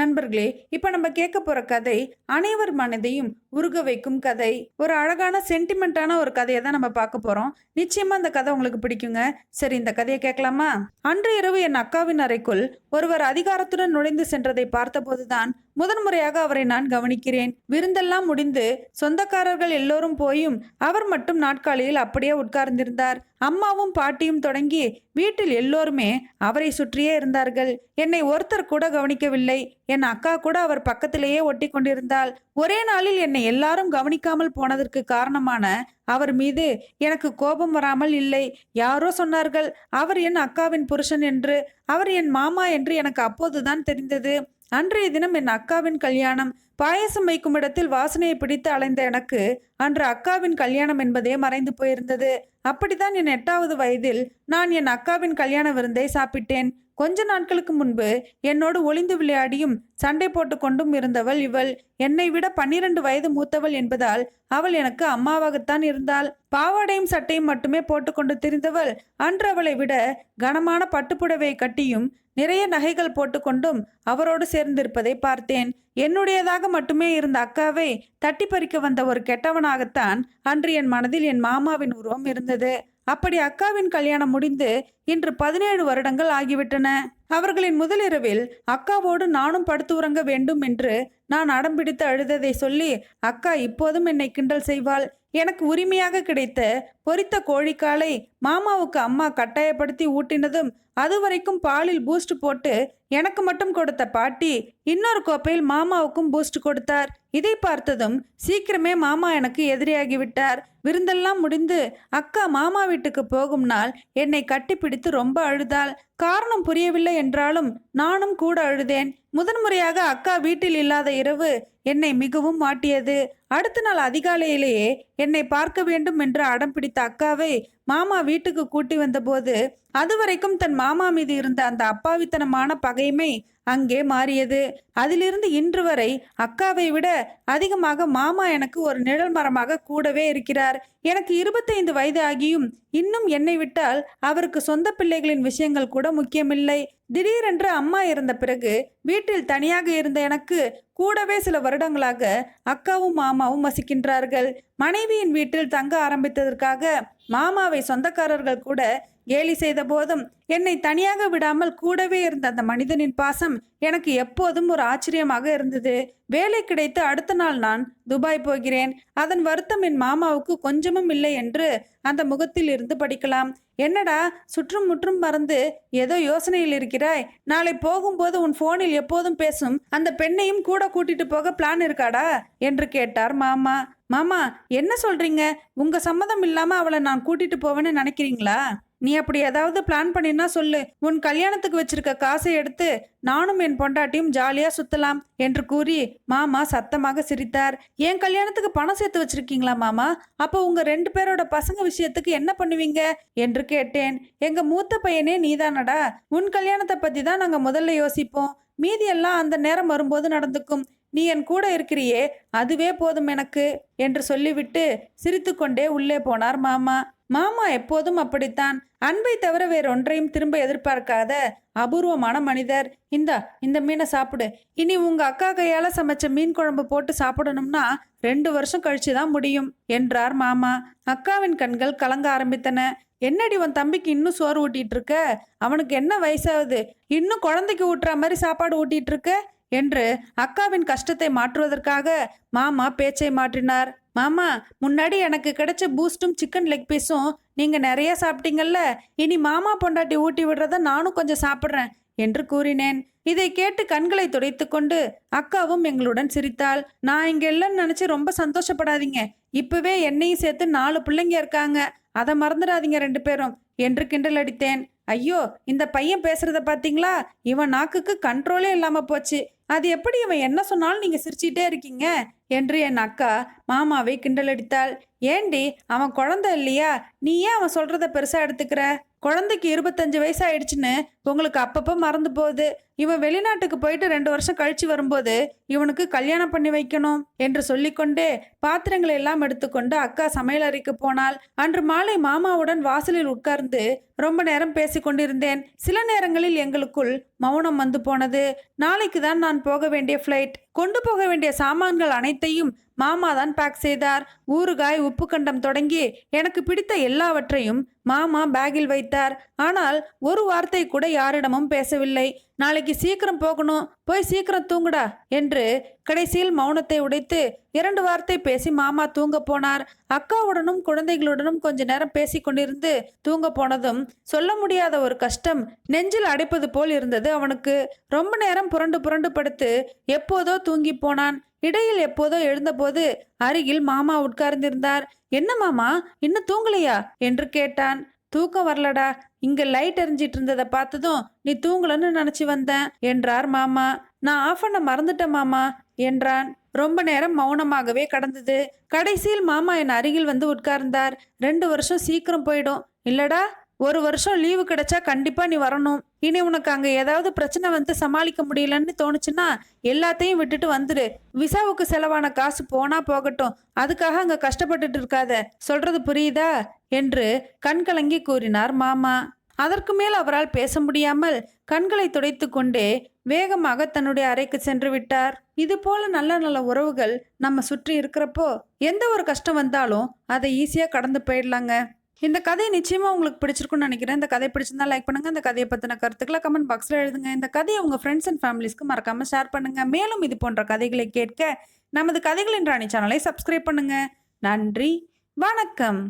நண்பர்களே இப்ப நம்ம கேட்க போற கதை அனைவர் மனதையும் உருக வைக்கும் கதை. ஒரு அழகான சென்டிமெண்டான ஒரு கதையை தான் நம்ம பார்க்க போறோம். நிச்சயமா அந்த கதை உங்களுக்கு பிடிக்குங்க. சரி இந்த கதையை கேட்கலாமா? அன்று இரவு என் அக்காவின் அறைக்குள் ஒருவர் அதிகாரத்துடன் நுழைந்து சென்றதை பார்த்தபோதுதான் முதன்முறையாக அவரை நான் கவனிக்கிறேன். விருந்தெல்லாம் முடிந்து சொந்தக்காரர்கள் எல்லோரும் போயும் அவர் மட்டும் நாட்காலியில் அப்படியே உட்கார்ந்திருந்தார். அம்மாவும் பாட்டியும் தொடங்கி வீட்டில் எல்லோருமே அவரை சுற்றியே இருந்தார்கள். என்னை ஒருத்தர் கூட கவனிக்கவில்லை. என் அக்கா கூட அவர் பக்கத்திலேயே ஒட்டி கொண்டிருந்தாள் ஒரே நாளில் என்னை எல்லாரும் கவனிக்காமல் போனதற்கு காரணமான அவர் மீது எனக்கு கோபம் வராமல் இல்லை. யாரோ சொன்னார்கள் அவர் என் அக்காவின் புருஷன் என்று அவர் என் மாமா என்று எனக்கு அப்போதுதான் தெரிந்தது. அன்றைய தினம் என் அக்காவின் கல்யாணம். பாயசம் வைக்கும் இடத்தில் வாசனையை பிடித்து அலைந்த எனக்கு அன்று அக்காவின் கல்யாணம் என்பதே மறைந்து போயிருந்தது. அப்படித்தான் என் எட்டாவது வயதில் நான் என் அக்காவின் கல்யாண விருந்தை சாப்பிட்டேன். கொஞ்ச நாட்களுக்கு முன்பு என்னோடு ஒளிந்து விளையாடியும் சண்டை போட்டு கொண்டும் இருந்தவள் இவள். என்னை விட பன்னிரண்டு வயது மூத்தவள் என்பதால் அவள் எனக்கு அம்மாவாகத்தான் இருந்தாள். பாவாடையும் சட்டையும் மட்டுமே போட்டுக்கொண்டு திரிந்தவள். அன்று அவளை விட கனமான பட்டுப்புடவை கட்டியும் நிறைய நகைகள் போட்டுக்கொண்டும் அவரோடு சேர்ந்திருப்பதை பார்த்தேன். என்னுடையதாக மட்டுமே இருந்த அக்காவை தட்டி பறிக்க வந்த ஒரு கெட்டவனாகத்தான் அன்று என் மனதில் என் மாமாவின் உருவம் இருந்தது. அப்படி அக்காவின் கல்யாணம் முடிந்து இன்று பதினேழு வருடங்கள் ஆகிவிட்டன. அவர்களின் முதலிரவில் அக்காவோடு நானும் படுத்து உறங்க வேண்டும் என்று நான் அடம்பிடித்து அழுததை சொல்லி அக்கா இப்போதும் என்னை கிண்டல் செய்வாள். எனக்கு உரிமையாக கிடைத்த பொரித்த கோழிக்காலை மாமாவுக்கு அம்மா கட்டாயப்படுத்தி ஊட்டினதும் அதுவரைக்கும் பாலில் பூஸ்ட் போட்டு எனக்கு மட்டும் கொடுத்த பாட்டி இன்னொரு கோப்பையில் மாமாவுக்கும் பூஸ்ட் கொடுத்தார். இதை பார்த்ததும் சீக்கிரமே மாமா எனக்கு எதிரியாகிவிட்டார் விருந்தெல்லாம் முடிந்து அக்கா மாமா வீட்டுக்கு போகும் நாள் என்னை கட்டிப்பிடித்து ரொம்ப அழுதாள். காரணம் புரியவில்லை என்றாலும் நானும் கூட அழுதேன். முதன்முறையாக அக்கா வீட்டில் இல்லாத இரவு என்னை மிகவும் மாட்டியது. அடுத்த நாள் அதிகாலையிலேயே என்னை பார்க்க வேண்டும் என்று அடம் பிடித்த அக்காவை மாமா வீட்டுக்கு கூட்டி வந்தபோது அதுவரைக்கும் தன் மாமா மீது இருந்த அந்த அப்பாவித்தனமான பகைமை அங்கே மாறியது. அதிலிருந்து இன்று வரை அக்காவை விட அதிகமாக மாமா எனக்கு ஒரு நிழல் மரமாக கூடவே இருக்கிறார். எனக்கு இருபத்தைந்து வயது ஆகியும் இன்னும் என்னை விட்டால் அவருக்கு சொந்த பிள்ளைகளின் விஷயங்கள் கூட முக்கியமில்லை. திடீரென்று அம்மா இறந்த பிறகு வீட்டில் தனியாக இருந்த எனக்கு கூடவே சில வருடங்களாக அக்காவும் மாமாவும் வசிக்கின்றார்கள். மனைவியின் வீட்டில் தங்க ஆரம்பித்ததற்காக மாமாவை சொந்தக்காரர்கள் கூட கேலி செய்த போதும் என்னை தனியாக விடாமல் கூடவே இருந்த அந்த மனிதனின் பாசம் எனக்கு எப்போதும் ஒரு ஆச்சரியமாக இருந்தது. வேலை கிடைத்து அடுத்த நாள் நான் துபாய் போகிறேன். அதன் வருத்தம் என் மாமாவுக்கு கொஞ்சமும் இல்லை என்று அந்த முகத்தில் இருந்து படிக்கலாம். என்னடா சுற்றும் முற்றும் மறந்து ஏதோ யோசனையில் இருக்கிறாய். நாளை போகும்போது உன் போனில் எப்போதும் பேசும் அந்த பெண்ணையும் கூட கூட்டிட்டு போக பிளான் இருக்காடா? என்று கேட்டார் மாமா. மாமா என்ன சொல்றீங்க? உங்க சம்மதம் இல்லாம அவளை நான் கூட்டிட்டு போவேன்னு நினைக்கிறீங்களா? நீ அப்படி ஏதாவது பிளான் பண்ணினா சொல்லு. உன் கல்யாணத்துக்கு வச்சிருக்க காசை எடுத்து நானும் என் பொண்டாட்டியும் ஜாலியா சுத்தலாம் என்று கூறி மாமா சத்தமாக சிரித்தார். என் கல்யாணத்துக்கு பணம் சேர்த்து வச்சிருக்கீங்களா மாமா? அப்போ உங்க ரெண்டு பேரோட பசங்க விஷயத்துக்கு என்ன பண்ணுவீங்க? என்று கேட்டேன். எங்க மூத்த பையனே நீதானடா. உன் கல்யாணத்தை பத்தி தான் நாங்க முதல்ல யோசிப்போம். மீதி எல்லாம் அந்த நேரம் வரும்போது நடந்துக்கும். நீ என் கூட இருக்கிறியே அதுவே போதும் எனக்கு என்று சொல்லிவிட்டு சிரித்துக்கொண்டே உள்ளே போனார் மாமா. மாமா எப்போதும் அப்படித்தான். அன்பை தவிர வேறொன்றையும் திரும்ப எதிர்பார்க்காத அபூர்வமான மனிதர். இந்தா இந்த மீனை சாப்பிடு. இனி உங்க அக்கா கையால சமைச்ச மீன் குழம்பு போட்டு சாப்பிடணும்னா ரெண்டு வருஷம் கழிச்சு தான் முடியும் என்றார் மாமா. அக்காவின் கண்கள் கலங்க ஆரம்பித்தன. என்னடி உன் தம்பிக்கு இன்னும் சோறு ஊட்டிட்டு இருக்க? அவனுக்கு என்ன வயசாகுது? இன்னும் குழந்தைக்கு ஊட்டுற மாதிரி சாப்பாடு ஊட்டிட்டு இருக்க? என்று அக்காவின் கஷ்டத்தை மாற்றுவதற்காக மாமா பேச்சை மாற்றினார். மாமா முன்னாடி எனக்கு கிடைச்ச பூஸ்ட்டும் சிக்கன் லெக் பீஸும் நீங்கள் நிறைய சாப்பிட்டீங்கல்ல இனி மாமா பொண்டாட்டி ஊட்டி விடுறத நானும் கொஞ்சம் சாப்பிட்றேன் என்று கூறினேன். இதை கேட்டு கண்களை துடைத்து கொண்டு அக்காவும் எங்களுடன் சிரித்தாள். நான் இங்க இல்லைன்னு நினைச்சு ரொம்ப சந்தோஷப்படாதீங்க. இப்பவே என்னையும் சேர்த்து நாலு பிள்ளைங்க இருக்காங்க. அதை மறந்துடாதீங்க ரெண்டு பேரும் என்று கிண்டல் அடித்தேன். ஐயோ இந்த பையன் பேசுறத பாத்தீங்களா இவன் நாக்குக்கு கண்ட்ரோலே இல்லாம போச்சு. அது எப்படி இவன் என்ன சொன்னாலும் நீங்கள் சிரிச்சிட்டே இருக்கீங்க? என்று என் அக்கா மாமாவை கிண்டலடித்தாள். ஏண்டி அவன் குழந்தை இல்லையா? நீ ஏன் அவன் சொல்கிறத பெருசாக எடுத்துக்கிற? குழந்தைக்கு இருபத்தஞ்சு வயசாயிடுச்சுன்னு உங்களுக்கு அப்பப்போ மறந்து போகுது. இவன் வெளிநாட்டுக்கு போயிட்டு ரெண்டு வருஷம் கழிச்சு வரும்போது இவனுக்கு கல்யாணம் பண்ணி வைக்கணும் என்று சொல்லிக்கொண்டே பாத்திரங்களை எல்லாம் எடுத்துக்கொண்டு அக்கா சமையலறைக்கு போனாள். அன்று மாலை மாமாவுடன் வாசலில் உட்கார்ந்து ரொம்ப நேரம் பேசிக்கொண்டிருந்தேன் சில நேரங்களில் எங்களுக்குள் மௌனம் வந்து போனது. நாளைக்கு தான் நான் போக வேண்டிய ஃப்ளைட் கொண்டு போக வேண்டிய சாமான்கள் அனைத்தையும் மாமா தான் பேக் செய்தார். ஊறுகாய் உப்பு கண்டம் தொடங்கி எனக்கு பிடித்த எல்லாவற்றையும் மாமா பேக்கில் வைத்தார். ஆனால் ஒரு வார்த்தை கூட யாரிடமும் பேசவில்லை. நாளைக்கு சீக்கிரம் போகணும். போய் சீக்கிரம் தூங்குடா என்று கடைசியில் மௌனத்தை உடைத்து இரண்டு வார்த்தை பேசி மாமா தூங்க போனார். அக்காவுடனும் குழந்தைகளுடனும் கொஞ்ச நேரம் பேசி கொண்டிருந்து தூங்க போனதும் சொல்ல முடியாத ஒரு கஷ்டம் நெஞ்சில் அடைப்பது போல் இருந்தது அவனுக்கு. ரொம்ப நேரம் புரண்டு புரண்டு படுத்து எப்போதோ தூங்கி போனான். இடையில் எப்போதோ எழுந்தபோது அருகில் மாமா உட்கார்ந்திருந்தார். என்ன மாமா? இன்னும் தூங்கலையா? என்று கேட்டான். தூக்கம் வரலடா. இங்க லைட் எரிஞ்சிட்டு இருந்ததை பார்த்ததும் நீ தூங்கலன்னு நினைச்சு வந்தேன் என்றார் மாமா. நான் ஆஃப் பண்ண மறந்துட்டேன் மாமா என்றான். ரொம்ப நேரம் மௌனமாகவே கடந்தது. கடைசியில் மாமா என் அருகில் வந்து உட்கார்ந்தார். ரெண்டு வருஷம் சீக்கிரம் போயிடும். இல்லடா ஒரு வருஷம் லீவு கிடைச்சா கண்டிப்பா நீ வரணும். இனி உனக்கு அங்க ஏதாவது பிரச்சனை வந்து சமாளிக்க முடியலன்னு தோணுச்சுன்னா எல்லாத்தையும் விட்டுட்டு வந்துடு விசாவுக்கு செலவான காசு போனா போகட்டும். அதுக்காக அங்க கஷ்டப்பட்டுட்டு இருக்காத. சொல்றது புரியுதா? என்று கண்கலங்கி கூறினார் மாமா அதற்கு மேல் அவரால் பேச முடியாமல் கண்களை துடைத்து கொண்டே வேகமாக தன்னுடைய அறைக்கு சென்று விட்டார். இது போல நல்ல நல்ல உறவுகள் நம்ம சுற்றி இருக்கிறப்போ எந்த ஒரு கஷ்டம் வந்தாலும் அதை ஈஸியாக கடந்து போயிடலாங்க. இந்த கதை நிச்சயமாக உங்களுக்கு பிடிச்சிருக்குன்னு நினைக்கிறேன். இந்த கதை பிடிச்சிருந்தா லைக் பண்ணுங்க. இந்த கதையை பற்றின கருத்துக்களை கமெண்ட் பாக்ஸில் எழுதுங்க. இந்த கதையை உங்கள் ஃப்ரெண்ட்ஸ் அண்ட் ஃபேமிலிஸ்க்கு மறக்காமல் ஷேர் பண்ணுங்கள் மேலும் இது போன்ற கதைகளை கேட்க நமது கதைகளின் ராணி சேனலை சப்ஸ்கிரைப் பண்ணுங்கள் நன்றி. வணக்கம்.